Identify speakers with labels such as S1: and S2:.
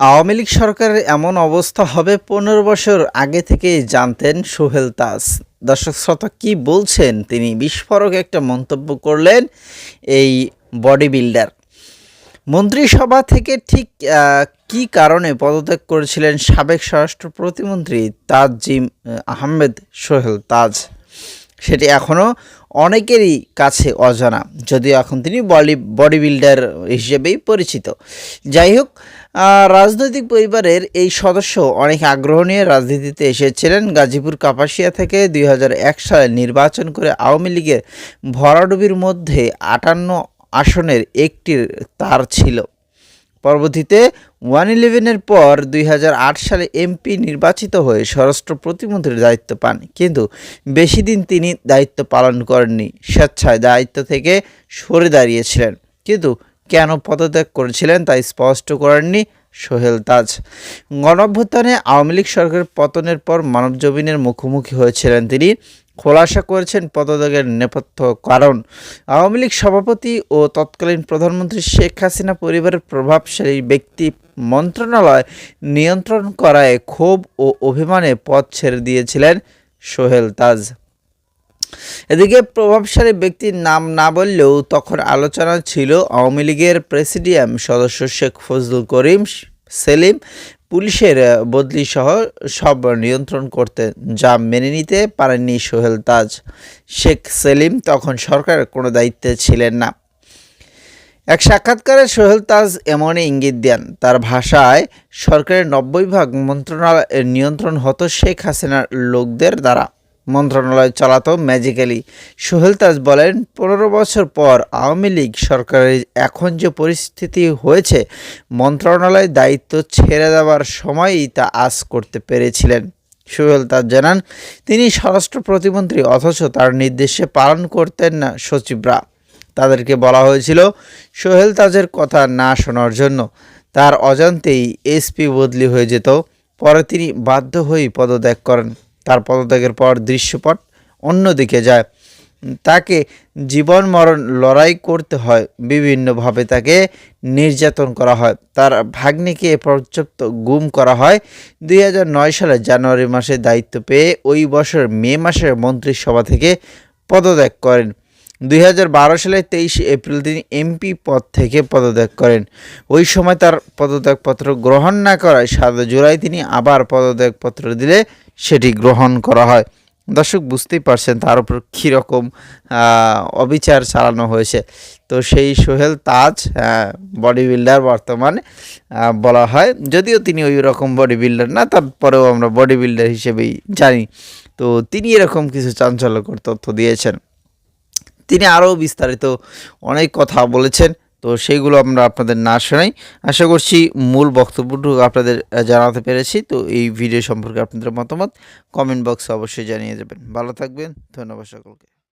S1: আওয়ামী লীগ সরকারের এমন অবস্থা হবে পনেরো বছর আগে থেকেই জানতেন সোহেল তাজ। দর্শক শ্রোতা, কি বলছেন তিনি? বিস্ফোরক একটা মন্তব্য করলেন এই বডি বিল্ডার মন্ত্রিসভা থেকে ঠিক কি কারণে পদত্যাগ করেছিলেন সাবেক স্বরাষ্ট্র প্রতিমন্ত্রী তাজিম আহমেদ সোহেল তাজ? সেটি এখনও অনেকেরই কাছে অজানা, যদিও এখন তিনি বডি বডি বিল্ডার হিসেবেই পরিচিত। যাই হোক রাজনৈতিক পরিবারের এই সদস্য অনেক আগ্রহ নিয়ে রাজনীতিতে এসেছিলেন। গাজীপুর কাপাসিয়া থেকে দুই হাজার এক সালে নির্বাচন করে আওয়ামী লীগের ভরাডুবির মধ্যে আটান্ন আসনের একটির তার ছিল। পরবর্তীতে ওয়ান ইলেভেনের পর দুই হাজার আট সালে এমপি নির্বাচিত হয়ে স্বরাষ্ট্র প্রতিমন্ত্রীর দায়িত্ব পান। কিন্তু বেশি দিন তিনি দায়িত্ব পালন করেননি। স্বেচ্ছায় দায়িত্ব থেকে সরে দাঁড়িয়েছিলেন। কিন্তু কেন পদত্যাগ করেছিলেন তা স্পষ্ট করেননি সোহেল তাজ। গণঅভ্যুত্থানে আওয়ামী লীগ সরকারের পতনের পর মানবজমিনের মুখোমুখি হয়েছিলেন তিনি। খোলাসা করেছেন পদত্যাগের নেপথ্য কারণ আওয়ামী লীগ সভাপতি ও তৎকালীন প্রধানমন্ত্রী শেখ হাসিনা পরিবারের প্রভাবশালী ব্যক্তি মন্ত্রণালয় নিয়ন্ত্রণ করায় ক্ষোভ ও অভিমানে পথ ছেড়ে দিয়েছিলেন সোহেল তাজ। এদিকে প্রভাবশালী ব্যক্তির নাম না বললেও তখন আলোচনা ছিল আওয়ামী লীগের প্রেসিডিয়াম সদস্য শেখ ফজলুল করিম, সেলিম পুলিশের বদলি সহ সব নিয়ন্ত্রণ করতে যা মেনে নিতে পারেননি সোহেল তাজ। শেখ সেলিম তখন সরকারের কোনো দায়িত্বে ছিলেন না। এক সাক্ষাৎকারে সোহেল তাজ এমনই ইঙ্গিত দেন, তার ভাষায়, সরকারের নব্বই ভাগ মন্ত্রণালয়ের নিয়ন্ত্রণ হতো শেখ হাসিনার লোকদের দ্বারা। মন্ত্রণালয় চালাতো ম্যাজিক্যালি সোহেল তাজ বলেন, পনেরো বছর পর আওয়ামী লীগ সরকারের এখন যে পরিস্থিতি হয়েছে, মন্ত্রণালয় দায়িত্ব ছেড়ে দেওয়ার সময়ই তা আজ করতে পেরেছিলেন। সোহেল তাজ জানান, তিনি স্বরাষ্ট্র প্রতিমন্ত্রী, অথচ তার নির্দেশে পালন করতেন না সচিবরা। তাদেরকে বলা হয়েছিল, সোহেল তাজের কথা না শোনার জন্য। তার অজান্তেই এসপি বদলি হয়ে যেত। পরে তিনি বাধ্য হয়েই পদত্যাগ করেন। তার পদত্যাগের পর দৃশ্যপট অন্যদিকে যায়। তাকে জীবন মরণ লড়াই করতে হয়, বিভিন্নভাবে তাকে নির্যাতন করা হয়। তার ভাগ্নিকে পর্যাপ্ত গুম করা হয়। দুই হাজার নয় সালে জানুয়ারি মাসে দায়িত্ব পেয়ে ওই বছর মে মাসের মন্ত্রিসভা থেকে পদত্যাগ করেন। দুই সালে তেইশে এপ্রিল তিনি এমপি পদ থেকে পদত্যাগ করেন। ওই সময় তার পদত্যাগপত্র গ্রহণ না করায় সাত জুলাই তিনি আবার পদত্যাগপত্র দিলে সেটি গ্রহণ করা হয়। দর্শক, বুঝতেই পারছেন তার উপর কীরকম অবিচার চালানো হয়েছে। তো সেই সোহেল তাজ বডি বিল্ডার বর্তমানে বলা হয়। যদিও তিনি ওই রকম বডি বিল্ডার না, তারপরেও আমরা বডি বিল্ডার হিসেবেই জানি। তো তিনি এরকম কিছু চাঞ্চল্যকর তথ্য দিয়েছেন। তিনি আরও বিস্তারিত অনেক কথা বলেছেন, তো সেইগুলো আমরা আপনাদের না শোনাই। আশা করছি মূল বক্তব্যটুকু আপনাদের জানাতে পেরেছি, তো এই ভিডিও সম্পর্কে আপনাদের মতামত কমেন্ট বক্সে অবশ্যই জানিয়ে দেবেন। ভালো থাকবেন, ধন্যবাদ সকলকে।